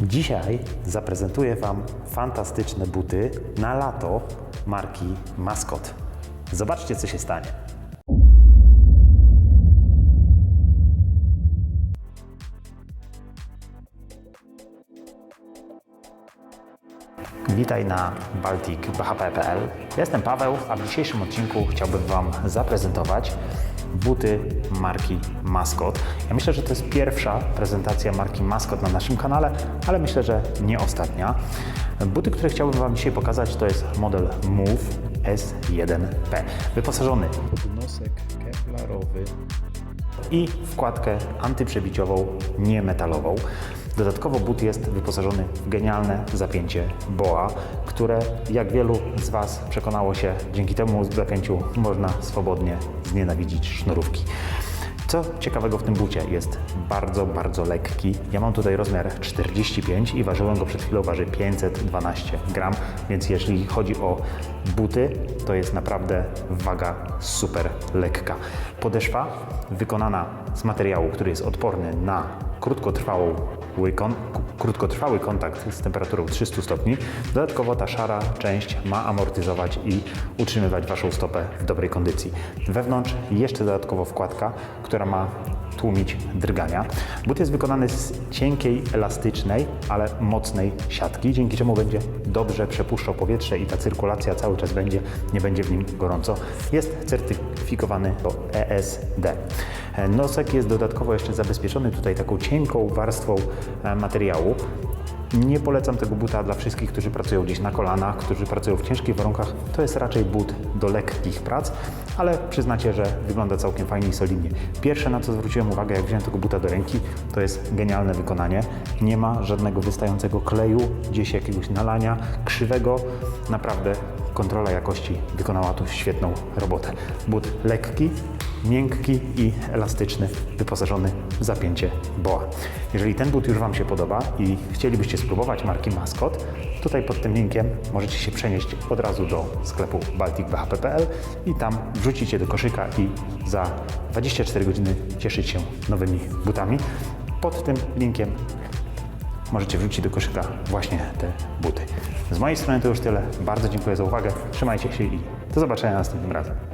Dzisiaj zaprezentuję Wam fantastyczne buty na lato marki Mascot. Zobaczcie, co się stanie. Witaj na balticbhp.pl. Ja jestem Paweł, a w dzisiejszym odcinku chciałbym Wam zaprezentować buty marki Mascot. Ja myślę, że to jest pierwsza prezentacja marki Mascot na naszym kanale, ale myślę, że nie ostatnia. Buty, które chciałbym Wam dzisiaj pokazać, to jest model Move S1P. Wyposażony pod nosek kevlarowy. i wkładkę antyprzebiciową, niemetalową. Dodatkowo but jest wyposażony w genialne zapięcie BOA, które jak wielu z Was przekonało się, dzięki temu zapięciu można swobodnie znienawidzić sznurówki. Co ciekawego w tym bucie jest bardzo, bardzo lekki. Ja mam tutaj rozmiar 45 i ważyłem go przed chwilą, waży 512 gram, więc jeśli chodzi o buty, to jest naprawdę waga super lekka. Podeszwa wykonana z materiału, który jest odporny na krótkotrwałą kon, krótkotrwały kontakt z temperaturą 300 stopni. Dodatkowo ta szara część ma amortyzować i utrzymywać Waszą stopę w dobrej kondycji. Wewnątrz jeszcze dodatkowo wkładka, która ma tłumić drgania. But jest wykonany z cienkiej, elastycznej, ale mocnej siatki, dzięki czemu będzie dobrze przepuszczał powietrze i ta cyrkulacja cały czas będzie, nie będzie w nim gorąco. Jest certyfikowany do ESD. Nosek jest dodatkowo jeszcze zabezpieczony tutaj taką cienką warstwą e, materiału. Nie polecam tego buta dla wszystkich, którzy pracują gdzieś na kolanach, którzy pracują w ciężkich warunkach. To jest raczej but do lekkich prac, ale przyznacie, że wygląda całkiem fajnie i solidnie. Pierwsze, na co zwróciłem uwagę, jak wziąłem tego buta do ręki, to jest genialne wykonanie. Nie ma żadnego wystającego kleju, gdzieś jakiegoś nalania krzywego. Naprawdę kontrola jakości wykonała tu świetną robotę. But lekki, miękki i elastyczny, wyposażony w zapięcie BOA. Jeżeli ten but już Wam się podoba i chcielibyście spróbować marki Mascot, tutaj pod tym linkiem możecie się przenieść od razu do sklepu balticbhp.pl i tam wrzucicie do koszyka i za 24 godziny cieszyć się nowymi butami. Pod tym linkiem możecie wrzucić do koszyka właśnie te buty. Z mojej strony to już tyle. Bardzo dziękuję za uwagę. Trzymajcie się i do zobaczenia następnym razem.